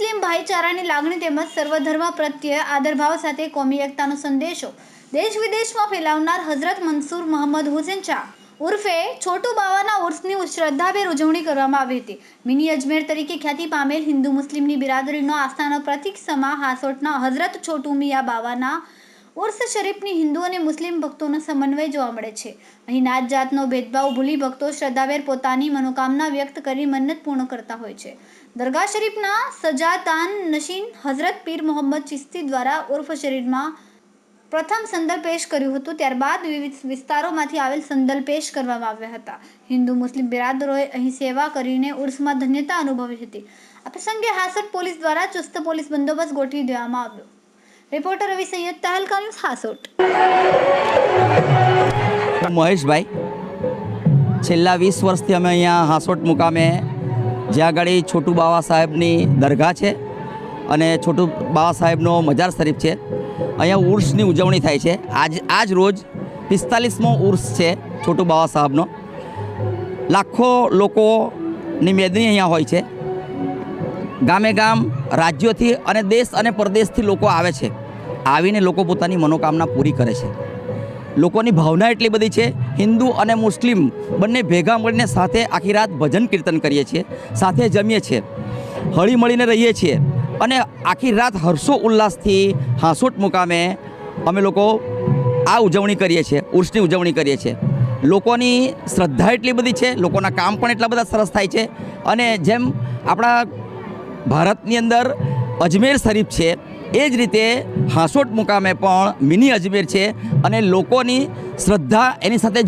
ભાઈચારાની લાગણી તેમજ સર્વધર્મ પ્રત્યે આદરભાવ સાથે કોમી એકતાનો સંદેશો દેશ વિદેશમાં ફેલાવનાર હઝરત મનસુર મોહમ્મદ હુસેન શાહ ઉર્ફે છોટુ બાવાના ઉર્સની શ્રદ્ધાભેર ઉજવણી કરવામાં આવી હતી. મિની અજમેર તરીકે ખ્યાતિ પામેલ હિન્દુ મુસ્લિમની બિરાદરીનો આસ્થાનો પ્રતિક સમા હાસોટના હઝરત છોટુ મિયા બાવાના ઉર્સ શરીફની હિન્દુ અને મુસ્લિમ ભક્તોનો સમન્વય જોવા મળે છે. અહીં નાત જાતનો ભેદભાવ ભૂલી ભક્તો શ્રદ્ધાભેર પોતાની મનોકામના વ્યક્ત કરી મન્નત પૂર્ણ કરતા હોય છે. દરગાહ શરીફના સજાતાન નશીન હઝરત પીર મોહમ્મદ ચિસ્તી દ્વારા ઉર્ફ શરીરમાં પ્રથમ સંદલ પેશ કર્યું હતું, ત્યારબાદ વિવિધ વિસ્તારોમાંથી આવેલ સંદલ પેશ કરવામાં આવ્યા હતા. હિન્દુ મુસ્લિમ બિરાદરોએ અહીં સેવા કરીને ઉર્સમાં ધન્યતા અનુભવી હતી. આ પ્રસંગે હાસટ પોલીસ દ્વારા ચુસ્ત પોલીસ બંદોબસ્ત ગોઠવી દેવામાં આવ્યો. રિપોર્ટર રવિ સૈયદ તહલકા ન્યૂઝ હાસોટ મહેશભાઈ, છેલ્લા વીસ વર્ષથી અમે અહીંયા હાસોટ મુકામે જ્યાં આગળ છોટુ બાવા સાહેબની દરગાહ છે અને છોટુ બાવા સાહેબનો મજાર શરીફ છે. અહીંયા ઉર્સની ઉજવણી થાય છે. આજ આજ રોજ પિસ્તાલીસમો ઉર્સ છે છોટુ બાવા સાહેબનો. લાખો લોકોની મેદની અહીંયા હોય છે. ગામે ગામ, રાજ્યોથી અને દેશ અને પરદેશથી લોકો આવે છે. આવીને લોકો પોતાની મનોકામના પૂરી કરે છે. લોકોની ભાવના એટલી બધી છે, હિન્દુ અને મુસ્લિમ બંને ભેગા મળીને સાથે આખી રાત ભજન કીર્તન કરીએ છીએ, સાથે જમીએ છીએ, હળી મળીને રહીએ છીએ અને આખી રાત હર્ષો ઉલ્લાસથી હાંસોટ મુકામે અમે લોકો આ ઉજવણી કરીએ છીએ, ઉર્સની ઉજવણી કરીએ છીએ. લોકોની શ્રદ્ધા એટલી બધી છે, લોકોના કામ પણ એટલા બધા સરસ થાય છે અને જેમ આપણા ભારતની અંદર અજમેર શરીફ છે. એ જ રીતે હાંસોટ મુકામે પણ મિની અજમેર છે અને લોકોની શ્રદ્ધા એની સાથે